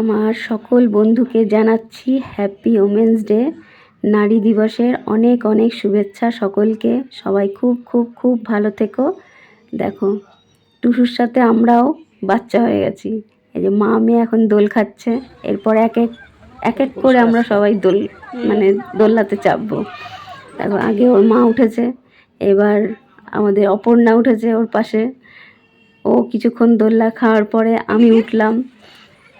আমার সকল বন্ধুকে জানাচ্ছি হ্যাপি ওমেন্স ডে নারী দিবসের অনেক অনেক শুভেচ্ছা সকলকে। সবাই খুব খুব খুব ভালো থেকো। দেখো টুসুর সাথে আমরাও বাচ্চা হয়ে গেছি। এই যে মা মেয়ে এখন দোল খাচ্ছে। এরপর এক এক এক এক করে আমরা সবাই দোল মানে দোলনাতে চাপবো। দেখো আগে ওর মা উঠেছে এবার আমাদের অপর্ণা উঠেছে ওর পাশে। ও কিছুক্ষণ দোলনা খাওয়ার পরে আমি উঠলাম।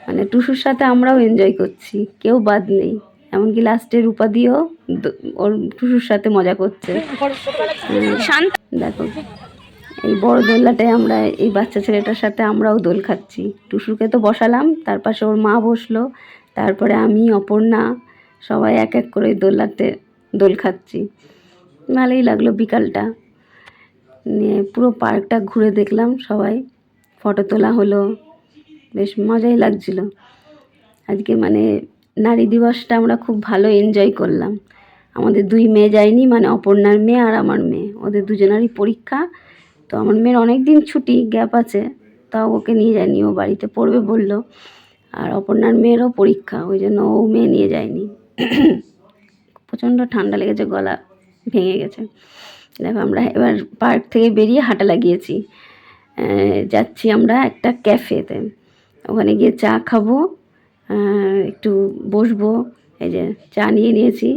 মানে টুসুর সাথে আমরাও এনজয় করছি কেউ বাদ নেই। এমনকি লাস্টে রূপা দিয়েও ওর টুসুর সাথে মজা করছে। দেখো এই বড় দোলনাটায় আমরা এই বাচ্চা ছেলেটার সাথে আমরাও দোল খাচ্ছি। টুসুকে তো বসালাম তার পাশে ওর মা বসল তারপরে আমি অপর্ণা সবাই এক এক করে দোলনাতে দোল খাচ্ছি। ভালোই লাগল বিকালটা। নিয়ে পুরো পার্কটা ঘুরে দেখলাম সবাই। ফটো তোলা হলো। বেশ মজাই লাগছিল। আজকে মানে নারী দিবসটা আমরা খুব ভালো এনজয় করলাম। আমাদের দুই মেয়ে যায়নি মানে অপর্ণার মেয়ে আর আমার মেয়ে। ওদের দুজনারই পরীক্ষা। তো আমার মেয়ের অনেক দিন ছুটি গ্যাপ আছে, তাও ওকে নিয়ে যায়নি। ও বাড়িতে পড়বে বলল। আর অপর্ণার মেয়েরও পরীক্ষা, ওই জন্য ও মেয়ে নিয়ে যায়নি। প্রচণ্ড ঠান্ডা লেগেছে, গলা ভেঙে গেছে। দেখো আমরা এবার পার্ক থেকে বেরিয়ে হাঁটা লাগিয়েছি। যাচ্ছি আমরা একটা ক্যাফেতে। ওখানে গিয়ে চা খাব একটু বসবো। এই যে চা নিয়ে নিয়েছি।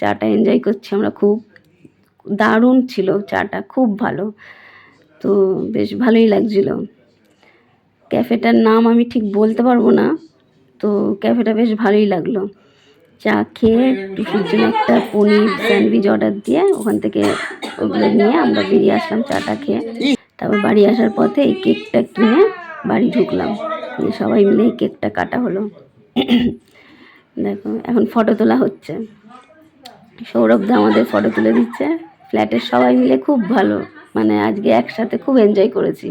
চাটা এনজয় করছি আমরা খুব। দারুণ ছিল চাটা, খুব ভালো। তো বেশ ভালোই লাগছিল। ক্যাফেটার নাম আমি ঠিক বলতে পারব না। তো ক্যাফেটা বেশ ভালোই লাগল। চা খেয়ে টুসুর জন্য একটা পনির স্যান্ডউইচ অর্ডার দিয়ে ওখান থেকে ওগুলো নিয়ে আমরা বেরিয়ে আসলাম চাটা খেয়ে। তারপর বাড়ি আসার পথে এই কেকটা কিনে বাড়ি ঢুকলাম। সবাই মিলে কেকটা কাটা হলো। দেখো, এখন ফটো তোলা হচ্ছে। সৌরভদা আমাদের ফটো তুলে দিচ্ছে। ফ্ল্যাটের সবাই মিলে খুব ভালো। মানে আজকে একসাথে খুব এনজয় করেছি।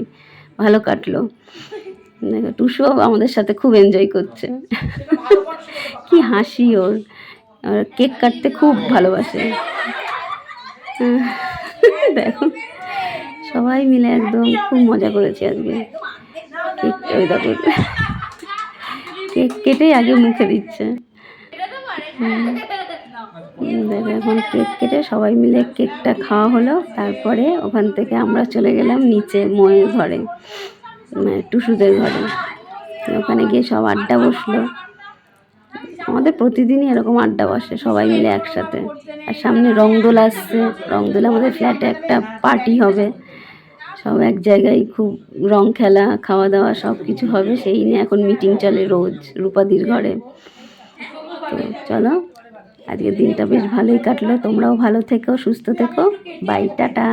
ভালো কাটলো। দেখো টুসুও আমাদের সাথে খুব এনজয় করছে। কি হাসি ওর। আর কেক কাটতে খুব ভালোবাসে। দেখো, সবাই মিলে একদম খুব মজা করেছি আজকে। কেক কেটেই আগে মুখে দিচ্ছে। এখন কেক কেটে সবাই মিলে কেকটা খাওয়া হলো। তারপরে ওখান থেকে আমরা চলে গেলাম নিচে ময়ের ঘরে মানে টুসুদের ঘরে। ওখানে গিয়ে সব আড্ডা বসল। আমাদের প্রতিদিনই এরকম আড্ডা বসে, সবাই মিলে একসাথে। আর সামনে রংদোলা আসছে। রংদোলে আমাদের ফ্ল্যাটে একটা পার্টি হবে। সব এক জায়গায় খুব রং খেলা খাওয়া দাওয়া সব কিছু হবে, সেই নিয়ে এখন মিটিং চলে রোজ রূপাদির ঘরে। তো চলো, আজকের দিনটা বেশ ভালোই কাটলো। তোমরাও ভালো থেকো, সুস্থ থেকো। Bye tata.